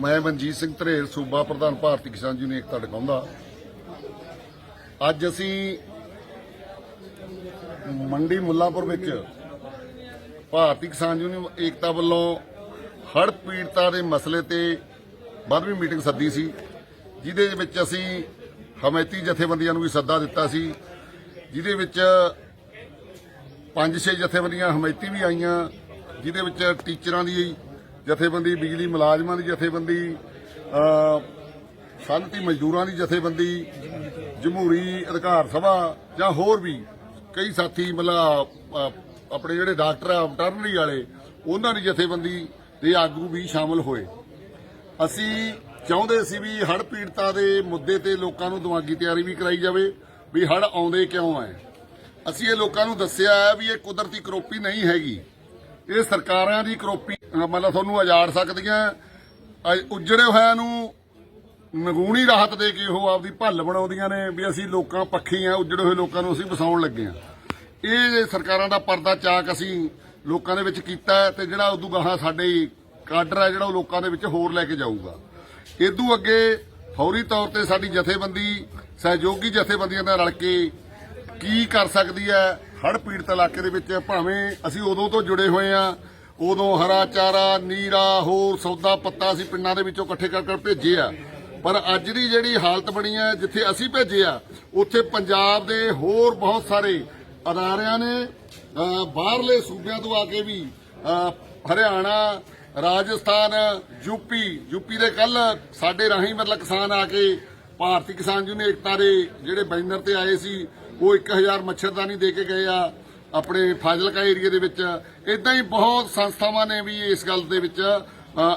ਮੈਂ ਮਨਜੀਤ ਸਿੰਘ ਧਰੇਰ ਸੂਬਾ ਪ੍ਰਧਾਨ ਭਾਰਤੀ ਕਿਸਾਨ ਯੂਨੀਅਨ, ਏਕਤਾ ਡਕਾਉਂਦਾ ਅੱਜ ਅਸੀਂ ਮੰਡੀ ਮੁੱਲਾਂਪੁਰ ਵਿੱਚ ਭਾਰਤੀ ਕਿਸਾਨ ਯੂਨੀਅਨ ਏਕਤਾ ਵੱਲੋਂ ਹੜ੍ਹ ਪੀੜਤਾਂ ਦੇ ਮਸਲੇ ਤੇ ਵੱਧਵੀਂ ਮੀਟਿੰਗ ਸੱਦੀ ਸੀ, ਜਿਹਦੇ ਵਿੱਚ ਅਸੀਂ ਹਮਾਇਤੀ ਜਥੇਬੰਦੀਆਂ ਨੂੰ ਵੀ ਸੱਦਾ ਦਿੱਤਾ ਸੀ, ਜਿਹਦੇ ਵਿੱਚ ਪੰਜ ਛੇ ਜਥੇਬੰਦੀਆਂ ਹਮਾਇਤੀ ਵੀ ਆਈਆਂ, ਜਿਹਦੇ ਵਿੱਚ ਟੀਚਰਾਂ ਦੀ ਜਥੇਬੰਦੀ, ਬਿਜਲੀ ਮੁਲਾਜ਼ਮਾਂ ਦੀ ਜਥੇਬੰਦੀ, ਅ ਮਜ਼ਦੂਰਾਂ ਦੀ ਜਥੇਬੰਦੀ, ਜਮਹੂਰੀ ਅਧਿਕਾਰ ਸਭਾ ਜਾਂ ਹੋਰ ਵੀ ਕਈ ਸਾਥੀ ਮਤਲਬ ਆਪਣੇ ਜਿਹੜੇ ਡਾਕਟਰ ਆ, ਵਟਰਨਰੀ ਵਾਲੇ, ਉਹਨਾਂ ਦੀ ਜਥੇਬੰਦੀ ਦੇ ਆਗੂ ਵੀ ਸ਼ਾਮਲ ਹੋਏ। ਅਸੀਂ ਚਾਹੁੰਦੇ ਸੀ ਵੀ ਹੜ੍ਹ ਪੀੜਤਾਂ ਦੇ ਮੁੱਦੇ ਤੇ ਲੋਕਾਂ ਨੂੰ ਦਿਮਾਗੀ ਤਿਆਰੀ ਵੀ ਕਰਾਈ ਜਾਵੇ ਵੀ ਹੜ੍ਹ ਆਉਂਦੇ ਕਿਉਂ ਆਏ। ਅਸੀਂ ਇਹ ਲੋਕਾਂ ਨੂੰ ਦੱਸਿਆ ਹੈ ਵੀ ਇਹ ਕੁਦਰਤੀ ਕਰੋਪੀ ਨਹੀਂ ਹੈਗੀ। ਇਹ ਸਰਕਾਰਾਂ ਦੀ ਕਰੋਪੀ ਮਤਲਬ ਤੁਹਾਨੂੰ ਉਜਾੜ ਸਕਦੀਆਂ। ਅਹ ਉੱਜੜੇ ਹੋਇਆਂ ਨੂੰ ਨਗੂਣੀ ਰਾਹਤ ਦੇ ਕੇ ਉਹ ਆਪਦੀ ਭੱਲ ਬਣਾਉਂਦੀਆਂ ਨੇ ਵੀ ਅਸੀਂ ਲੋਕਾਂ ਪੱਖੀ ਆ, ਉੱਜੜੇ ਹੋਏ ਲੋਕਾਂ ਨੂੰ ਅਸੀਂ ਵਸਾਉਣ ਲੱਗੇ ਆ। ਇਹ ਸਰਕਾਰਾਂ ਦਾ ਪਰਦਾ ਚਾਕ ਅਸੀਂ ਲੋਕਾਂ ਦੇ ਵਿੱਚ ਕੀਤਾ ਹੈ ਤੇ ਜਿਹੜਾ ਉਦੋਂ ਗਾਹਾਂ ਸਾਡੇ ਕਾਡਰ ਹੈ, ਜਿਹੜਾ ਉਹ ਲੋਕਾਂ ਦੇ ਵਿੱਚ ਹੋਰ ਲੈ ਕੇ ਜਾਊਗਾ। ਇਦੋਂ ਅੱਗੇ ਫੌਰੀ ਤੌਰ ਤੇ ਸਾਡੀ ਜਥੇਬੰਦੀ, ਸਹਿਯੋਗੀ ਜਥੇਬੰਦੀਆਂ ਨਾਲ ਰਲ ਕੇ ਕੀ ਕਰ ਸਕਦੀ ਹੈ ਹੜ ਪੀੜਤ ਇਲਾਕੇ ਦੇ ਵਿੱਚ ਭਾਵੇਂ ਅਸੀਂ ਉਦੋਂ ਤੋਂ ਜੁੜੇ ਹੋਏ ਆ ਉਦੋਂ ਹਰਾ ਚਾਰਾ, ਨੀਰਾ, ਹੋਰ ਸੌਦਾ ਪੱਤਾ ਅਸੀਂ ਪਿੰਡਾਂ ਦੇ ਵਿੱਚੋਂ ਇਕੱਠੇ ਕਰ ਕਰ ਭੇਜੇ ਆ। ਪਰ ਅੱਜ ਦੀ ਜਿਹੜੀ ਹਾਲਤ ਬਣੀ ਹੈ, ਜਿੱਥੇ ਅਸੀਂ ਭੇਜੇ ਆ, ਉੱਥੇ ਪੰਜਾਬ ਦੇ ਹੋਰ ਬਹੁਤ ਸਾਰੇ ਅਦਾਰਿਆਂ ਨੇ ਬਾਹਰਲੇ ਸੂਬਿਆਂ ਤੋਂ ਆ ਕੇ ਵੀ ਹਰਿਆਣਾ, ਰਾਜਸਥਾਨ ਯੂਪੀ ਯੂਪੀ ਦੇ ਕੱਲ ਸਾਡੇ ਰਾਹੀਂ ਮਤਲਬ ਕਿਸਾਨ ਆ ਕੇ, ਭਾਰਤੀ ਕਿਸਾਨ ਯੂਨੀਅਨ ਏਕਤਾ ਦੇ ਜਿਹੜੇ ਬੈਨਰ ਤੇ ਆਏ ਸੀ ਉਹ 1000 ਮੱਛਰਦਾਨੀ ਦੇ ਕੇ ਗਏ ਆ ਆਪਣੇ ਫਾਜ਼ਿਲਕਾ ਏਰੀਆ ਦੇ ਵਿੱਚ। ਇਦਾਂ ਹੀ ਬਹੁਤ ਸੰਸਥਾਵਾਂ ਨੇ ਵੀ ਇਸ ਗੱਲ ਦੇ ਵਿੱਚ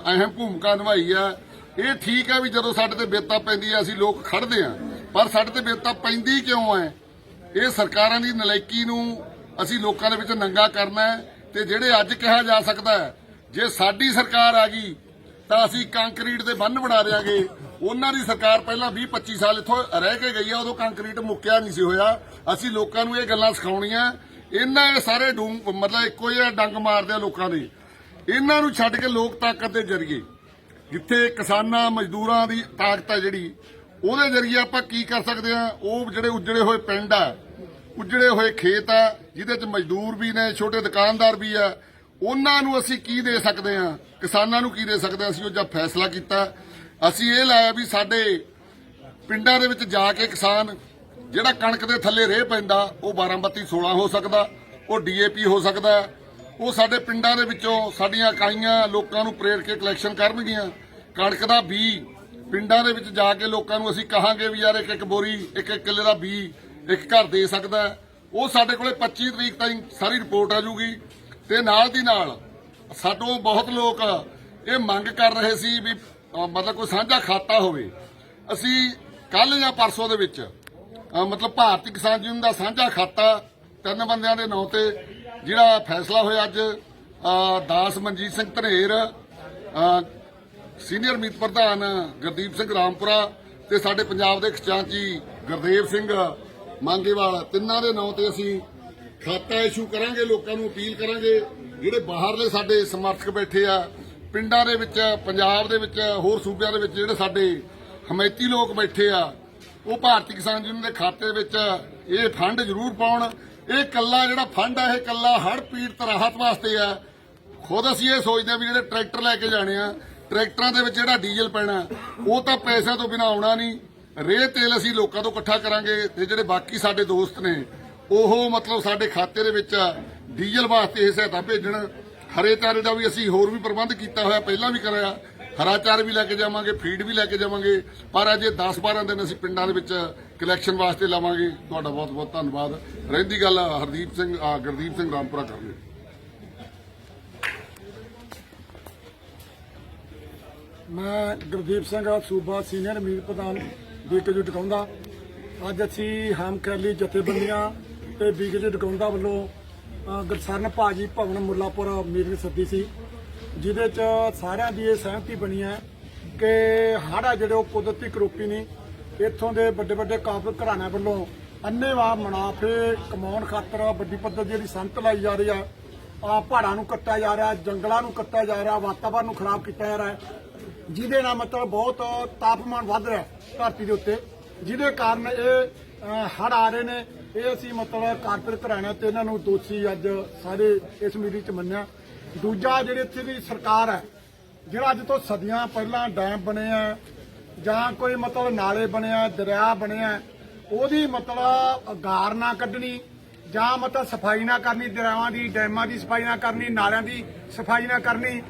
ਅਹਿਮ ਭੂਮਿਕਾ ਨਿਭਾਈ ਆ। ਇਹ ਠੀਕ ਆ ਵੀ ਜਦੋਂ ਸਾਡੇ ਤੇ ਬੇਤਾ ਪੈਂਦੀ ਆ, ਅਸੀਂ ਲੋਕ ਖੜਦੇ ਆ। ਪਰ ਸਾਡੇ ਤੇ ਬੇਤਾ ਪੈਂਦੀ ਕਿਉਂ ਹੈ ਇਹ ਸਰਕਾਰਾਂ ਦੀ ਨਲਾਇਕੀ ਨੂੰ ਅਸੀਂ ਲੋਕਾਂ ਦੇ ਵਿੱਚ ਨੰਗਾ ਕਰਨਾ ਹੈ ਤੇ ਜਿਹੜੇ ਅੱਜ ਕਿਹਾ ਜਾ ਸਕਦਾ ਜੇ ਸਾਡੀ ਸਰਕਾਰ ਆ ਗਈ, ਤਾਂ ਅਸੀਂ ਕੰਕਰੀਟ ਦੇ ਬੰਨ ਬਣਾ ਦਿਆਂਗੇ। ਉਹਨਾਂ ਦੀ ਸਰਕਾਰ ਪਹਿਲਾਂ 20 25 ਸਾਲ ਇੱਥੋਂ ਰਹਿ ਕੇ ਗਈ ਆ, ਉਦੋਂ ਕੰਕਰੀਟ ਮੁੱਕਿਆ ਨਹੀਂ ਸੀ ਹੋਇਆ। ਅਸੀਂ ਲੋਕਾਂ ਨੂੰ ਇਹ ਗੱਲਾਂ ਸਿਖਾਉਣੀਆਂ। ਇਹਨਾਂ ਇਹ ਸਾਰੇ ਡੂੰ ਮਤਲਬ ਇੱਕੋ ਜਿਹਾ ਡੰਗ ਮਾਰਦੇ ਆ ਲੋਕਾਂ ਦੇ। ਇਹਨਾਂ ਨੂੰ ਛੱਡ ਕੇ ਲੋਕ ਤਾਕਤ ਦੇ ਜ਼ਰੀਏ, ਜਿੱਥੇ ਕਿਸਾਨਾਂ, ਮਜ਼ਦੂਰਾਂ ਦੀ ਤਾਕਤ ਆ ਜਿਹੜੀ, ਉਹਦੇ ਜ਼ਰੀਏ ਆਪਾਂ ਕੀ ਕਰ ਸਕਦੇ ਆ? ਉਹ ਜਿਹੜੇ ਉੱਜੜੇ ਹੋਏ ਪਿੰਡ ਆ, ਉੱਜੜੇ ਹੋਏ ਖੇਤ ਆ, ਜਿਹਦੇ ਚ ਮਜ਼ਦੂਰ ਵੀ ਨੇ, ਛੋਟੇ ਦੁਕਾਨਦਾਰ ਵੀ ਆ, ਉਹਨਾਂ ਨੂੰ ਅਸੀਂ ਕੀ ਦੇ ਸਕਦੇ ਆ? ਕਿਸਾਨਾਂ ਨੂੰ ਕੀ ਦੇ ਸਕਦੇ ਆ? ਅਸੀਂ ਉਹ ਜਦ ਫੈਸਲਾ ਕੀਤਾ। ਅਸੀਂ ਇਹ ਲਾਇਆ ਵੀ ਸਾਡੇ ਪਿੰਡਾਂ ਦੇ ਵਿੱਚ ਜਾ ਕੇ ਕਿਸਾਨ ਜਿਹੜਾ ਕਣਕ ਦੇ ਥੱਲੇ ਰੇਹ ਪੈਂਦਾ, ਉਹ 12 32 16 ਹੋ ਸਕਦਾ, ਉਹ ਡੀਏਪੀ ਹੋ ਸਕਦਾ, ਉਹ ਸਾਡੇ ਪਿੰਡਾਂ ਦੇ ਵਿੱਚੋਂ ਸਾਡੀਆਂ ਇਕਾਈਆਂ ਲੋਕਾਂ ਨੂੰ ਪ੍ਰੇਰ ਕੇ ਕਲੈਕਸ਼ਨ ਕਰਨਗੀਆਂ। ਕਣਕ ਦਾ ਬੀ ਪਿੰਡਾਂ ਦੇ ਵਿੱਚ ਜਾ ਕੇ ਲੋਕਾਂ ਨੂੰ ਅਸੀਂ ਕਹਾਂਗੇ ਵੀ ਯਾਰ ਇੱਕ ਇੱਕ ਬੋਰੀ, ਇੱਕ ਇੱਕ ਕਿੱਲੇ ਦਾ ਬੀ ਇੱਕ ਘਰ ਦੇ ਸਕਦਾ। ਉਹ ਸਾਡੇ ਕੋਲੇ 25 ਤਰੀਕ ਤਾਈਂ ਸਾਰੀ ਰਿਪੋਰਟ ਆ ਜੂਗੀ ਤੇ ਨਾਲ ਦੀ ਨਾਲ ਸਾਡੋਂ ਬਹੁਤ ਲੋਕ ਇਹ ਮੰਗ ਕਰ ਰਹੇ ਸੀ ਵੀ ਮਤਲਬ ਕੋਈ ਸਾਂਝਾ ਖਾਤਾ ਹੋਵੇ। ਅਸੀਂ ਕੱਲ ਜਾਂ ਪਰਸੋਂ ਦੇ ਵਿੱਚ ਮਤਲਬ ਭਾਰਤੀ ਕਿਸਾਨ ਯੂਨੀਅਨ ਦਾ ਸਾਂਝਾ ਖਾਤਾ ਤਿੰਨ ਬੰਦਿਆਂ ਦੇ ਨਾਂ ਤੇ, ਜਿਹੜਾ ਫੈਸਲਾ ਹੋਇਆ ਅੱਜ ਦਾਸ ਮਨਜੀਤ ਸਿੰਘ ਧਨੇਰ ਸੀਨੀਅਰ ਮੀਤ ਪ੍ਰਧਾਨ ਗੁਰਦੀਪ ਸਿੰਘ ਰਾਮਪੁਰਾ ਤੇ ਸਾਡੇ ਪੰਜਾਬ ਦੇ ਖਜ਼ਾਨਚੀ ਗੁਰਦੇਵ ਸਿੰਘ ਮੰਗੇਵਾਲ, ਤਿੰਨਾਂ ਦੇ ਨਾਂ ਤੇ ਅਸੀਂ ਖਾਤਾ ਇਸ਼ੂ ਕਰਾਂਗੇ, ਲੋਕਾਂ ਨੂੰ ਅਪੀਲ ਕਰਾਂਗੇ। ਜਿਹੜੇ ਬਾਹਰਲੇ ਸਾਡੇ ਸਮਰਥਕ ਬੈਠੇ ਆ ਪਿੰਡਾਂ ਦੇ ਵਿੱਚ, ਪੰਜਾਬ ਦੇ ਵਿੱਚ, ਹੋਰ ਸੂਬਿਆਂ ਦੇ ਵਿੱਚ ਜਿਹੜੇ ਸਾਡੇ ਹਮਾਇਤੀ ਲੋਕ ਬੈਠੇ ਆ, ਉਹ ਭਾਰਤੀ ਕਿਸਾਨ ਯੂਨੀਅਨ ਦੇ ਖਾਤੇ ਵਿੱਚ ਇਹ ਫੰਡ ਜ਼ਰੂਰ ਪਾਉਣ। ਇਹ ਕੱਲਾ ਜਿਹੜਾ ਫੰਡ ਆ, ਇਹ ਕੱਲਾ ਹੜ੍ਹ ਪੀੜਤ ਰਾਹਤ ਵਾਸਤੇ ਆ। ਖੁਦ ਅਸੀਂ ਇਹ ਸੋਚਦੇ ਆ ਵੀ ਜਿਹੜੇ ਟਰੈਕਟਰ ਲੈ ਕੇ ਜਾਣੇ ਆ, ਟਰੈਕਟਰਾਂ ਦੇ ਵਿੱਚ ਜਿਹੜਾ ਡੀਜ਼ਲ ਪੈਣਾ, ਉਹ ਤਾਂ ਪੈਸਿਆਂ ਤੋਂ ਬਿਨਾ ਆਉਣਾ ਨਹੀਂ। ਰੇਹ ਤੇਲ ਅਸੀਂ ਲੋਕਾਂ ਤੋਂ ਇਕੱਠਾ ਕਰਾਂਗੇ ਤੇ ਜਿਹੜੇ ਬਾਕੀ ਸਾਡੇ ਦੋਸਤ ਨੇ, ਉਹ ਮਤਲਬ ਸਾਡੇ ਖਾਤੇ ਦੇ ਵਿੱਚ ਡੀਜ਼ਲ ਵਾਸਤੇ ਇਹ ਸਹਾਇਤਾ ਭੇਜਣ। ਹਰੇ ਚਾਰੇ ਦਾ ਵੀ ਅਸੀਂ ਹੋਰ ਵੀ ਪ੍ਰਬੰਧ ਕੀਤਾ ਹੋਇਆ ਪਹਿਲਾਂ ਵੀ ਕਰਾਇਆ ਹਰਾ ਚਾਰ ਵੀ ਲੈ ਕੇ ਜਾਵਾਂਗੇ ਫੀਡ ਵੀ ਲੈ ਕੇ ਜਾਵਾਂਗੇ। ਪਰ ਅਜੇ 10 12 ਦਿਨ ਅਸੀਂ ਪਿੰਡਾਂ ਦੇ ਵਿੱਚ ਕਲੈਕਸ਼ਨ ਵਾਸਤੇ ਲਾਵਾਂਗੇ। ਤੁਹਾਡਾ ਬਹੁਤ ਬਹੁਤ ਧੰਨਵਾਦ। ਰਹਿੰਦੀ ਗੱਲ ਹਰਦੀਪ ਸਿੰਘ ਆ, ਗੁਰਦੀਪ ਸਿੰਘ ਰਾਮਪੁਰਾ ਕਰਨੀ। ਮੈਂ ਗੁਰਦੀਪ ਸਿੰਘ ਸੂਬਾ ਸੀਨੀਅਰ ਮੀਤ ਪ੍ਰਧਾਨ ਬੀਕੇਯੂ ਡਕਾਉਂਦਾ ਅੱਜ ਅਸੀਂ ਹਮ ਕੈਲੀ ਜਥੇਬੰਦੀਆਂ ਤੇ ਬੀਕੇਯੂ ਡਕਾਉਂਦਾ ਵੱਲੋਂ ਗੁਰਸਰਨ ਭਾਜੀ ਭਵਨ ਮੁੱਲਾਪੁਰ ਮੀਟਿੰਗ ਸੱਦੀ ਸੀ, ਜਿਹਦੇ ਚ ਸਾਰਿਆਂ ਦੀ ਇਹ ਸਹਿਮਤੀ ਬਣੀ ਹੈ ਕਿ ਹਾੜਾ ਜਿਹੜੇ ਉਹ ਕੁਦਰਤੀ ਕਰੋਪੀ ਨੇ, ਇੱਥੋਂ ਦੇ ਵੱਡੇ ਵੱਡੇ ਕਾਫਰ ਘਰਾਣਿਆਂ ਵੱਲੋਂ ਅੰਨੇਵਾਹ ਮੁਨਾਫੇ ਕਮਾਉਣ ਖਾਤਰ ਵੱਡੀ ਪੱਧਰ ਦੀ ਜਿਹੜੀ ਸੰਤ ਲਾਈ ਜਾ ਰਹੀ ਆ ਆ ਪਹਾੜਾਂ ਨੂੰ ਕੱਟਿਆ ਜਾ ਰਿਹਾ, ਜੰਗਲਾਂ ਨੂੰ ਕੱਟਿਆ ਜਾ ਰਿਹਾ, ਵਾਤਾਵਰਨ ਨੂੰ ਖਰਾਬ ਕੀਤਾ ਜਾ ਰਿਹਾ, ਜਿਹਦੇ ਨਾਲ ਮਤਲਬ ਬਹੁਤ ਤਾਪਮਾਨ ਵੱਧ ਰਿਹਾ ਧਰਤੀ ਦੇ ਉੱਤੇ, ਜਿਹਦੇ ਕਾਰਨ ਇਹ ਹੜ ਆ ਰਹੇ ਨੇ ਇਹ ਅਸੀਂ ਮਤਲਬ ਕਾਰਪੋਰੇਟ ਘਰਾਣਿਆਂ ਤੇ ਇਹਨਾਂ ਨੂੰ ਦੋਸ਼ੀ ਅੱਜ ਸਾਰੇ ਇਸ ਮੀਟਿੰਗ 'ਚ ਮੰਨਿਆ। ਦੂਜਾ ਜਿਹੜੇ ਇੱਥੇ ਦੀ ਸਰਕਾਰ ਹੈ, ਜਿਹੜਾ ਅੱਜ ਤੋਂ ਸਦੀਆਂ ਪਹਿਲਾਂ ਡੈਮ ਬਣੇ ਆ, ਜਾਂ ਕੋਈ ਮਤਲਬ ਨਾਲੇ ਬਣਿਆ ਦਰਿਆ ਬਣਿਆ ਉਹਦੀ ਮਤਲਬ ਗਾਰ ਨਾ ਕੱਢਣੀ, ਜਾਂ ਮਤਲਬ ਸਫ਼ਾਈ ਨਾ ਕਰਨੀ, ਦਰਿਆਵਾਂ ਦੀ, ਡੈਮਾਂ ਦੀ ਸਫ਼ਾਈ ਨਾ ਕਰਨੀ, ਨਾਲਿਆਂ ਦੀ ਸਫ਼ਾਈ ਨਾ ਕਰਨੀ,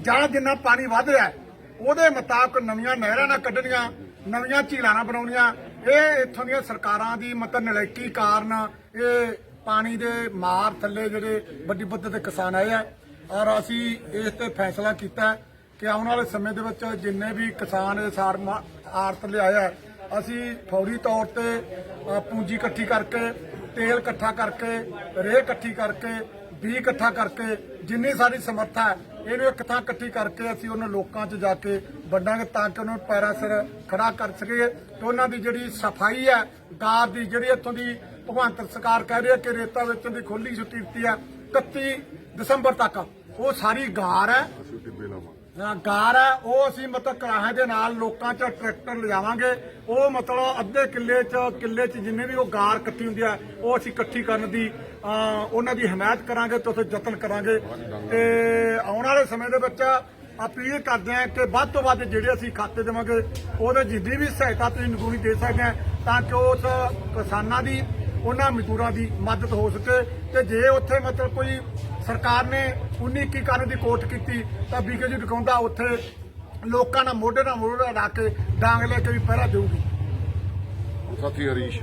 ਜਾਂ ਜਿੰਨਾ ਪਾਣੀ ਵੱਧ ਰਿਹਾ, ਉਹਦੇ ਮੁਤਾਬਕ ਨਵੀਆਂ ਨਹਿਰਾਂ ਨਾ ਕੱਢਣੀਆਂ ਨਵੀਆਂ ਝੀਲਾਂ ਨਾ ਬਣਾਉਣੀਆਂ। ਇਹ ਇੱਥੋਂ ਦੀਆਂ ਸਰਕਾਰਾਂ ਦੀ ਮਤਲਬ ਨਲਾਇਕੀ ਕਾਰਨ ਇਹ ਪਾਣੀ ਦੇ ਮਾਰ ਥੱਲੇ ਜਿਹੜੇ ਵੱਡੀ ਪੱਧਰ ਤੇ ਕਿਸਾਨ ਆਏ ਆ। ਔਰ ਅਸੀਂ ਇਸ ਤੇ ਫੈਸਲਾ ਕੀਤਾ ਹੈ ਕਿ ਆਉਣ ਵਾਲੇ ਸਮੇਂ ਦੇ ਵਿੱਚ ਜਿੰਨੇ ਵੀ ਕਿਸਾਨ ਇਸ ਆਰ- ਮਾ- ਆੜਤ ਲਿਆਇਆ ਹੈ, ਅਸੀਂ ਫੌਰੀ ਤੌਰ ਤੇ ਪੂੰਜੀ ਇਕੱਠੀ ਕਰਕੇ ਤੇਲ ਇਕੱਠਾ ਕਰਕੇ ਰੇਹ ਇਕੱਠੀ ਕਰਕੇ ਬੀ ਇਕੱਠਾ ਕਰਕੇ ਜਿੰਨੀ ਸਾਡੀ ਸਮਰੱਥਾ ਹੈ ਇਹਨੂੰ ਇੱਕ ਥਾਂ ਇਕੱਠੀ ਕਰਕੇ ਅਸੀਂ ਉਹਨਾਂ ਲੋਕਾਂ 'ਚ ਜਾ ਕੇ ਵੰਡਾਂਗੇ ਤਾਂ ਕਿ ਉਹਨਾਂ ਨੂੰ ਪੈਰਾਂ ਸਿਰ ਖੜਾ ਕਰ ਸਕੀਏ ਤੇ ਉਹਨਾਂ ਦੀ ਜਿਹੜੀ ਸਫ਼ਾਈ ਹੈ ਗਾਰ ਦੀ ਜਿਹੜੀ ਇੱਥੋਂ ਦੀ ਭਗਵੰਤ ਸਰਕਾਰ ਕਹਿ ਰਹੀ ਹੈ ਕਿ ਰੇਤਾ ਵੇਚਣ ਦੀ ਖੋਲੀ ਛੁੱਟੀ ਦਿੱਤੀ ਹੈ 31 ਦਸੰਬਰ ਤੱਕ। ਉਹ ਸਾਰੀ ਗਾਰ ਹੈ ਹਾਂ, ਗਾਰ ਹੈ ਉਹ ਅਸੀਂ ਮਤਲਬ ਕਰਾਹਾਂ ਦੇ ਨਾਲ ਲੋਕਾਂ 'ਚ ਟਰੈਕਟਰ ਲਿਜਾਵਾਂਗੇ। ਉਹ ਮਤਲਬ ਅੱਧੇ ਕਿੱਲੇ 'ਚ ਕਿੱਲੇ 'ਚ ਜਿੰਨੇ ਵੀ ਉਹ ਗਾਰ ਇਕੱਠੀ ਹੁੰਦੀ ਹੈ ਉਹ ਅਸੀਂ ਇਕੱਠੀ ਕਰਨ ਦੀ ਉਹਨਾਂ ਦੀ ਹਮਾਇਤ ਕਰਾਂਗੇ ਤੇ ਉੱਥੇ ਯਤਨ ਕਰਾਂਗੇ। ਤੇ ਆਉਣ ਵਾਲੇ ਸਮੇਂ ਦੇ ਵਿੱਚ ਅਪੀਲ ਕਰਦੇ ਹਾਂ ਕਿ ਵੱਧ ਤੋਂ ਵੱਧ ਜਿਹੜੇ ਅਸੀਂ ਖਾਤੇ ਦੇਵਾਂਗੇ ਉਹਦੇ ਜਿੰਨੀ ਵੀ ਸਹਾਇਤਾ ਤੁਸੀਂ ਨਗੂਣੀ ਦੇ ਸਕਦੇ ਹਾਂ ਤਾਂ ਕਿ ਉਸ ਕਿਸਾਨਾਂ ਦੀ ਉਹਨਾਂ ਮਜ਼ਦੂਰਾਂ ਦੀ ਮਦਦ ਹੋ ਸਕੇ। ਤੇ ਜੇ ਉੱਥੇ ਮਤਲਬ ਕੋਈ ਸਰਕਾਰ ਨੇ 19 21 ਕਰਨ ਦੀ ਕੋਟ ਕੀਤੀ ਤਾਂ ਬੀਕੇਜੀ ਡਕਾਉਂਦਾ ਉੱਥੇ ਲੋਕਾਂ ਨਾਲ ਮੋਢੇ ਨਾਲ ਮੋਢਾ ਲਾ ਕੇ ਡਾਂਗ ਲੈ ਕੇ ਵੀ ਪਹਿਰਾ ਦੇਊਗੀ। ਸਾਥੀ ਹਰੀਸ਼।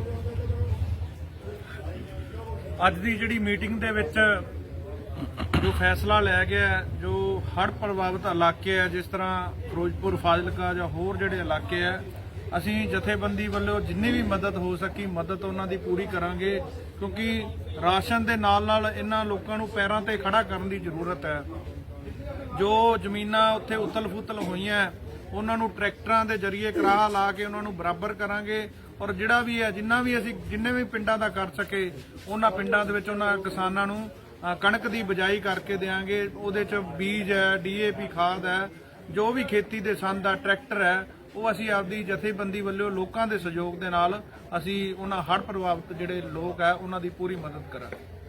ਅੱਜ ਦੀ ਜਿਹੜੀ ਮੀਟਿੰਗ ਦੇ ਵਿੱਚ ਜੋ ਫੈਸਲਾ ਲਿਆ ਗਿਆ ਜੋ ਹੜ੍ਹ ਪ੍ਰਭਾਵਿਤ ਇਲਾਕੇ ਆ ਜਿਸ ਤਰ੍ਹਾਂ ਫਿਰੋਜ਼ਪੁਰ ਫਾਜ਼ਿਲਕਾ ਜਾਂ ਹੋਰ ਜਿਹੜੇ ਇਲਾਕੇ ਆ ਅਸੀਂ ਜਥੇਬੰਦੀ ਵੱਲੋਂ ਜਿੰਨੀ ਵੀ ਮਦਦ ਹੋ ਸਕੀ ਮਦਦ ਉਹਨਾਂ ਦੀ ਪੂਰੀ ਕਰਾਂਗੇ। ਕਿਉਂਕਿ ਰਾਸ਼ਨ ਦੇ ਨਾਲ ਨਾਲ ਇਹਨਾਂ ਲੋਕਾਂ ਨੂੰ ਪੈਰਾਂ ਤੇ ਖੜਾ ਕਰਨ ਦੀ ਜ਼ਰੂਰਤ ਹੈ। ਜੋ ਜ਼ਮੀਨਾਂ ਉੱਥੇ ਉਤਲ-ਫੁਤਲ ਹੋਈਆਂ, ਉਹਨਾਂ ਨੂੰ ਟਰੈਕਟਰਾਂ ਦੇ ਜ਼ਰੀਏ ਕਰਾਹ ਲਾ ਕੇ ਉਹਨਾਂ ਨੂੰ ਬਰਾਬਰ ਕਰਾਂਗੇ ਔਰ ਜਿਹੜਾ ਵੀ ਹੈ, ਜਿੰਨਾ ਵੀ ਅਸੀਂ, ਜਿੰਨੇ ਵੀ ਪਿੰਡਾਂ ਦਾ ਕਰ ਸਕੇ, ਉਹਨਾਂ ਪਿੰਡਾਂ ਦੇ ਵਿੱਚ ਉਹਨਾਂ ਕਿਸਾਨਾਂ ਨੂੰ ਕਣਕ ਦੀ ਬਜਾਈ ਕਰਕੇ ਦੇਾਂਗੇ ਉਹਦੇ ਚ ਬੀਜ ਹੈ, ਡੀਏਪੀ ਖਾਦ ਹੈ, ਜੋ ਵੀ ਖੇਤੀ ਦੇ ਸੰਦ ਆ, ਟਰੈਕਟਰ ਹੈ ਉਹ ਅਸੀਂ ਆਪਦੀ ਜਥੇਬੰਦੀ ਵੱਲੋਂ ਲੋਕਾਂ ਦੇ ਸਹਿਯੋਗ ਦੇ ਨਾਲ ਅਸੀਂ ਉਹਨਾਂ ਹੜ੍ਹ ਪ੍ਰਭਾਵਿਤ ਜਿਹੜੇ ਲੋਕ ਹੈ ਉਹਨਾਂ ਦੀ ਪੂਰੀ ਮਦਦ ਕਰਾਂਗੇ।